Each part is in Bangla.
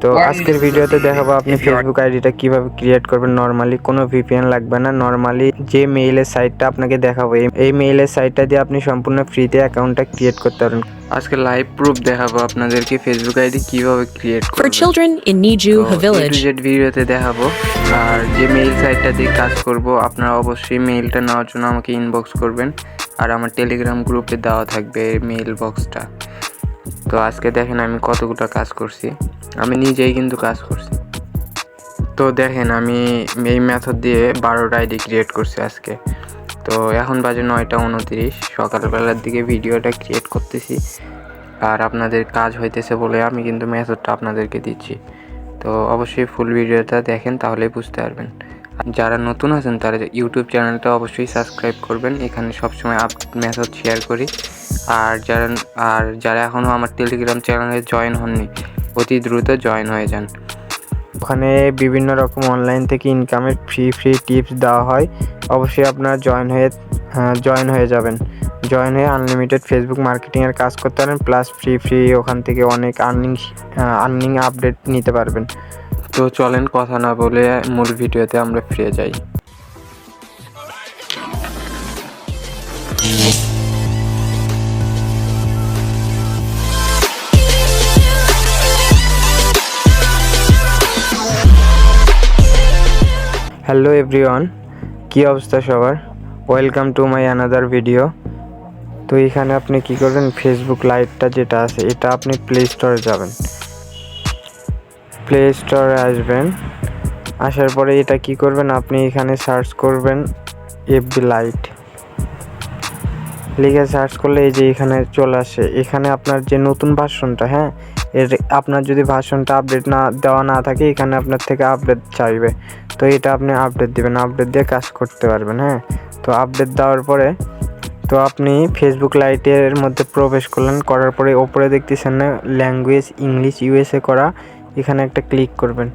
তো আজকের ভিডিওতে দেখাবো আপনি ফেসবুক আইডিটা কীভাবে ক্রিয়েট করবেন। নর্মালি কোনো ভিপিএন লাগবে না। নর্মালি যে মেইলের সাইটটা আপনাকে দেখাবো এই- এই মেইলের সাইটটা দিয়ে আপনি সম্পূর্ণ ফ্রিতে অ্যাকাউন্টটা ক্রিয়েট করতে পারবেন। আজকে লাইভ প্রুফ দেখাবো আপনাদেরকে ফেসবুক আইডি কীভাবে ক্রিয়েট করবেন। children in Niju village. জেড ভিডিওতে দেখাবো। আর যে মেইল সাইটটা দিয়ে কাজ করব আপনারা অবশ্যই মেইলটা নেওয়ার জন্য আমাকে ইনবক্স করবেন। আর আমার টেলিগ্রাম গ্রুপে দেওয়া থাকবে মেইল বক্সটা তো আজকে দেখেন আমি কতগুলো কাজ করছি। আমি নিজেই কিন্তু কাজ করছি। তো দেখেন আমি এই মেথড দিয়ে বারোটা আইডি ক্রিয়েট করছি আজকে। তো এখন বাজে নয়টা উনত্রিশ। সকালবেলার দিকে ভিডিওটা ক্রিয়েট করতেছি। আর আপনাদের কাজ হইতেছে বলে আমি কিন্তু মেথডটা আপনাদেরকে দিচ্ছি। তো অবশ্যই ফুল ভিডিওটা দেখেন, তাহলেই বুঝতে পারবেন। যারা নতুন আছেন, তারা ইউটিউব চ্যানেলটা অবশ্যই সাবস্ক্রাইব করবেন। এখানে সবসময় আপ মেথড শেয়ার করি। আর যারা আর যারা এখনও আমার টেলিগ্রাম চ্যানেলে জয়েন হননি অতি দ্রুত জয়েন হয়ে যান। ওখানে বিভিন্ন রকম অনলাইন থেকে ইনকামের ফ্রি ফ্রি টিপস দেওয়া হয়। অবশ্যই আপনারা জয়েন হয়ে জয়েন হয়ে যাবেন। জয়েন হয়ে আনলিমিটেড ফেসবুক মার্কেটিংয়ের কাজ করতে পারেন প্লাস ফ্রি ফ্রি ওখান থেকে অনেক আর্নিং আর্নিং আপডেট নিতে পারবেন। তো চলেন কথা না বলে মূল ভিডিওতে আমরা ফিরে যাই। হ্যালো এভরিওয়ান, কী অবস্থা সবার? Welcome to my another video. তো এখানে আপনি কি করবেন? ফেসবুক লাইভটা যেটা আছে, এটা আপনি প্লে স্টোরে যাবেন। প্লে স্টোরে আসবেন। আসার পরে এটা কি করবেন? আপনি এখানে সার্চ করবেন এফবি লাইট লিখে সার্চ করলে এই যে এখানে চলে আসে। এখানে আপনার যে নতুন ভার্সনটা হ্যাঁ? এর আপনার যদি ভার্সনটা আপডেট না, দেওয়া না থাকে, এখানে আপনার থেকে আপডেট চাইবে। তো এটা আপনি আপডেট দিবেন আপডেট দিয়ে কাজ করতে পারবেন হ্যাঁ? তো আপডেট দেওয়ার পরে, তো আপনি ফেসবুক লাইটের মধ্যে প্রবেশ করলেন, করার পরে ওপরে দেখতেছেন না ল্যাঙ্গুয়েজ ইংলিশ ইউএসএ করা, এখানে একটা ক্লিক করবেন।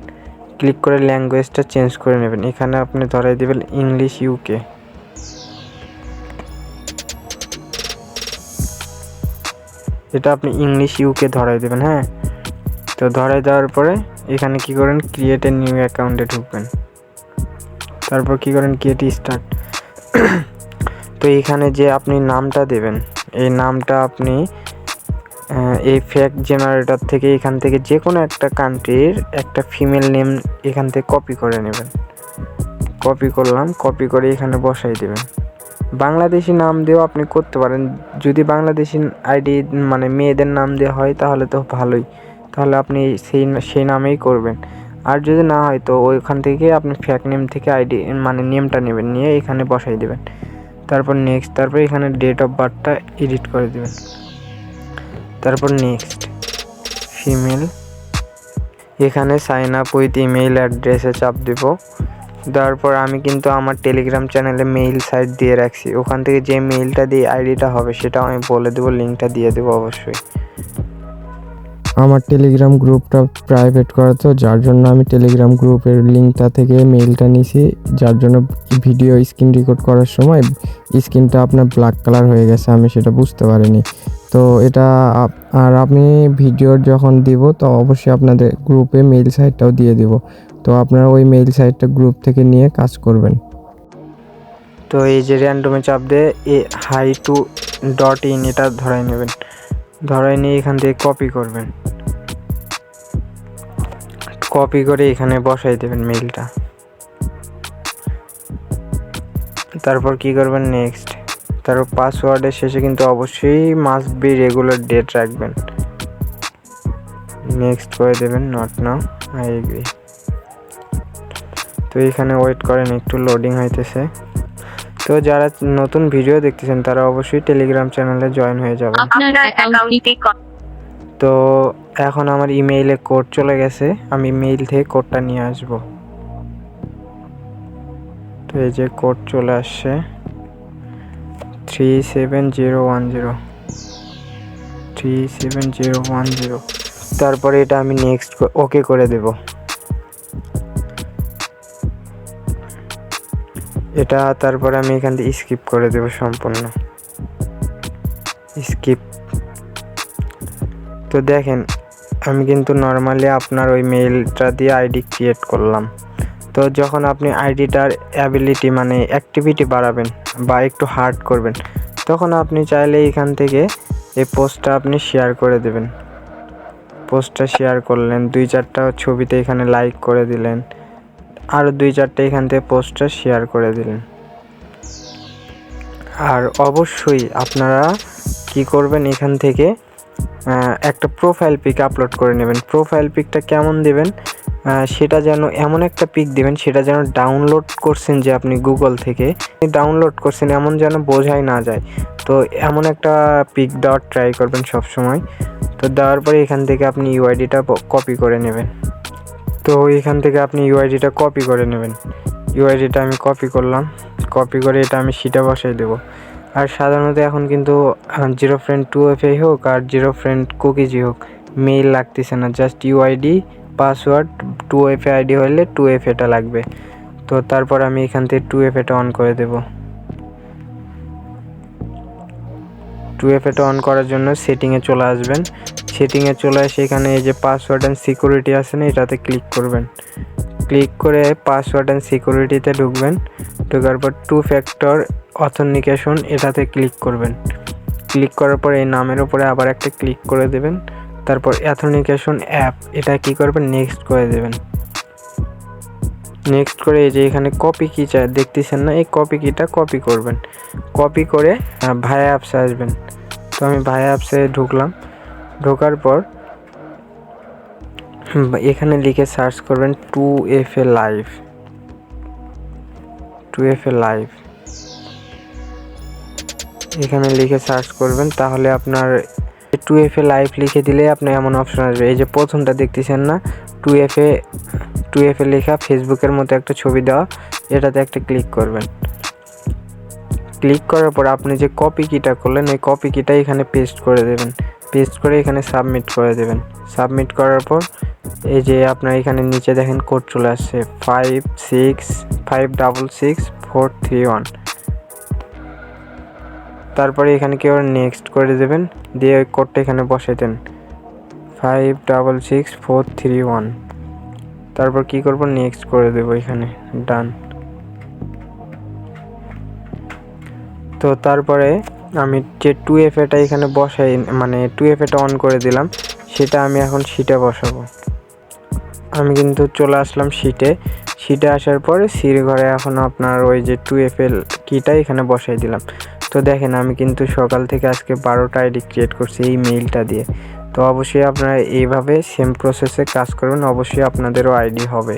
ক্লিক করে ল্যাঙ্গুয়েজটা চেঞ্জ করে নেবেন। এখানে আপনি ধরাই দেবেন ইংলিশ ইউকে এটা আপনি ইংলিশ ইউকে ধরাই দেবেন হ্যাঁ? তো ধরাই দেওয়ার পরে এখানে কি করেন? ক্রিয়েট এ নিউ অ্যাকাউন্টে ঢুকবেন। তারপর কি করেন? ক্রিয়েট স্টার্ট তো এখানে যে আপনি নামটা দেবেন, এই নামটা আপনি এই ফ্যাক্ট জেনারেটর থেকে এখান থেকে যে কোনো একটা কান্ট্রির একটা ফিমেল নেম এখান থেকে কপি করে নেবেন। কপি করলাম কপি করে এখানে বসাই দেবেন। বাংলাদেশি নাম দিয়েও আপনি করতে পারেন। যদি বাংলাদেশি আইডি মানে মেয়েদের নাম দেওয়া হয় তাহলে তো ভালোই। তাহলে আপনি সেই সেই নামেই করবেন। আর যদি না হয় তো ওইখান থেকে আপনি ফ্যাক নেম থেকে আইডি মানে নেমটা নেবেন, নিয়ে এখানে বসাই দেবেন। তারপর নেক্সট তারপর এখানে ডেট অফ বার্থটা এডিট করে দেবেন। তারপর নেক্সট ফিমেল এখানে সাইন আপ উইথ ইমেইল অ্যাড্রেসে চাপ দেব। দেওয়ার পর আমি কিন্তু আমার টেলিগ্রাম চ্যানেলে মেইল সাইট দিয়ে রাখছি। ওখান থেকে যে মেইলটা দিয়ে আইডিটা হবে, সেটাও আমি বলে দেবো লিঙ্কটা দিয়ে দেবো অবশ্যই। আমার টেলিগ্রাম গ্রুপটা প্রাইভেট করা তো, যার জন্য আমি টেলিগ্রাম গ্রুপের লিঙ্কটা থেকে মেইলটা নিছি। যার জন্য ভিডিও স্ক্রিন রেকর্ড করার সময় স্ক্রিনটা আপনার ব্ল্যাক কালার হয়ে গেছে, আমি সেটা বুঝতে পারিনি। তো এটা আর আমি ভিডিওর যখন দিব, তো অবশ্যই আপনাদের গ্রুপে মেইল সাইটটাও দিয়ে দিব। তো আপনারা ওই মেইল সাইটটা গ্রুপ থেকে নিয়ে কাজ করবেন। তো এই যে র্যান্ডমে চাপ দিয়ে A high two dot in এটা ধরাই নেবেন। ধরাই নিয়ে এখান থেকে কপি করবেন। কপি করে এখানে বসাই দেবেন মেইলটা তারপর কি করবেন নেক্সট তারপর পাসওয়ার্ডের শেষে কিন্তু অবশ্যই মাস্ট বি রেগুলার ডেট রাখবেন। নেক্সট করে দেবেন নট নাও আই এগ্রি তো এখানে ওয়েট করেন একটু লোডিং হইতেছে। তো যারা নতুন ভিডিও দেখতেছেন তারা অবশ্যই টেলিগ্রাম চ্যানেলে জয়েন হয়ে যাবেন। তো এখন আমার ইমেইলে কোড চলে গেছে আমি মেইল থেকে কোডটা নিয়ে আসব। তো এই যে কোড চলে আসছে three seven zero one zero three seven zero one zero তারপরে এটা আমি নেক্সট ওকে করে দেব। এটা তারপরে আমি এখান থেকে স্কিপ করে দেব সম্পূর্ণ। স্কিপ তো দেখেন, আমি কিন্তু নর্মালি আপনার ওই মেইলটা দিয়ে আইডি ক্রিয়েট করলাম। তো যখন আপনি আইডিটার অ্যাবিলিটি মানে অ্যাক্টিভিটি বাড়াবেন বা একটু হার্ড করবেন, তখন আপনি চাইলে এখান থেকে এই পোস্টটা আপনি শেয়ার করে দেবেন। পোস্টটা শেয়ার করলেন, দুই চারটা ছবিতে এখানে লাইক করে দিলেন। আরও দুই চারটে এখান থেকে পোস্টটা শেয়ার করে দিলেন। আর অবশ্যই আপনারা কি করবেন এখান থেকে একটা প্রোফাইল পিক আপলোড করে নেবেন। প্রোফাইল পিকটা কেমন দেবেন? সেটা যেন এমন একটা পিক দিবেন, সেটা যেন ডাউনলোড করছেন যে আপনি গুগল থেকে। ডাউনলোড করছেন, এমন যেন বোঝাই না যায়। তো এমন একটা পিক দেওয়ার ট্রাই করবেন সব সময় তো দেওয়ার পরে এখান থেকে আপনি ইউআইডিটা কপি করে নেবেন। তো এখান থেকে আপনি ইউআইডিটা কপি করে নেবেন। ইউআইডিটা আমি কপি করলাম। কপি করে এটা আমি সিটা বসাই দেবো। আর সাধারণত এখন কিন্তু জিরো ফ্রেন্ড টু এফ হোক আর জিরো ফ্রেন্ড কুকিজি হোক মেইল লাগতেছে না। Just UID password two F ID হলে টু এফ এটা লাগবে। তো তারপর আমি এখান থেকে টু এফ এটা অন করে দেবো। টু এফ এটা অন করার জন্য সেটিংয়ে চলে আসবেন। সেটিংয়ে চলে এসে এখানে এই যে পাসওয়ার্ড অ্যান্ড সিকিউরিটি আছে না, এটাতে ক্লিক করবেন। ক্লিক করে পাসওয়ার্ড অ্যান্ড সিকিউরিটিতে ঢুকবেন। ঢোকার পর টু ফ্যাক্টর অথেন্টিকেশন এটাতে ক্লিক করবেন। ক্লিক করার পর এই নামের উপরে আবার একটা ক্লিক করে দেবেন। তারপর অথেন্টিকেশন অ্যাপ এটা কি করবেন? নেক্সট করে দেবেন। নেক্সট করে এই যে এখানে কপি কি চাই, দেখতেছেন না? এই কপি কিটা কপি করবেন। কপি করে ভায়া অ্যাপসে আসবেন। তো আমি ভায়া অ্যাপসে ঢুকলাম। ঢোকার পর এখানে লিখে সার্চ করবেন two F A live. Two F A live. এখানে লিখে সার্চ করবেন, তাহলে আপনার টু এফ এ লাইভ লিখে দিলে আপনার এমন অপশন আসবে। এই যে প্রথমটা দেখতেছেন না, two F A, two F A লেখা ফেসবুকের মতো একটা ছবি দেওয়া, এটাতে একটা ক্লিক করবেন। ক্লিক করার পর আপনি যে কপি কিটা করলেন এই কপি কিটা এখানে পেস্ট করে দেবেন। পেস্ট করে এখানে সাবমিট করে দেবেন। সাবমিট করার পর এই যে আপনার এখানে নিচে দেখেন কোড চলে আসছে five six five double six four three one তারপরে এখানে কেউ নেক্সট করে দেবেন, দিয়ে ওই কোডটা এখানে বসে দেন। Five double six four three one তারপর কি করব? নেক্সট করে দেবো এখানে ডান তো তারপরে আমি যে টু এফ এটা এখানে বসাই মানে টু এফ এটা অন করে দিলাম, সেটা আমি এখন সিটে বসাবো। আমি কিন্তু চলে আসলাম সিটে সিটে আসার পরে সির ঘরে এখন আপনার ওই যে টু এফ এল কিটা এখানে বসাই দিলাম। তো দেখেন, আমি কিন্তু সকাল থেকে আজকে বারোটা আইডি ক্রিয়েট করছি এই মেইলটা দিয়ে। তো অবশ্যই আপনারা এইভাবে সেম প্রসেসে কাজ করবেন, অবশ্যই আপনাদেরও আইডি হবে।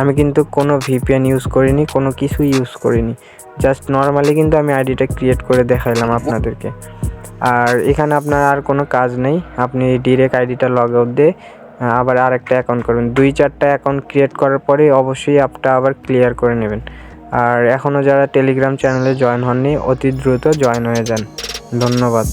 আমি কিন্তু কোনো ভিপিএন ইউজ করিনি, কোনো কিছু ইউজ করিনি। জাস্ট নর্মালি কিন্তু আমি আইডিটা ক্রিয়েট করে দেখাইলাম আপনাদেরকে। আর এখানে আপনার আর কোনো কাজ নেই, আপনি ডিরেক্ট আইডিটা লগ আউট দিয়ে আবার আর একটা অ্যাকাউন্ট করবেন। দুই চারটা অ্যাকাউন্ট ক্রিয়েট করার পরে অবশ্যই অ্যাপটা আবার ক্লিয়ার করে নেবেন। আর এখনও যারা টেলিগ্রাম চ্যানেলে জয়েন হননি, অতি দ্রুত জয়েন হয়ে যান। ধন্যবাদ।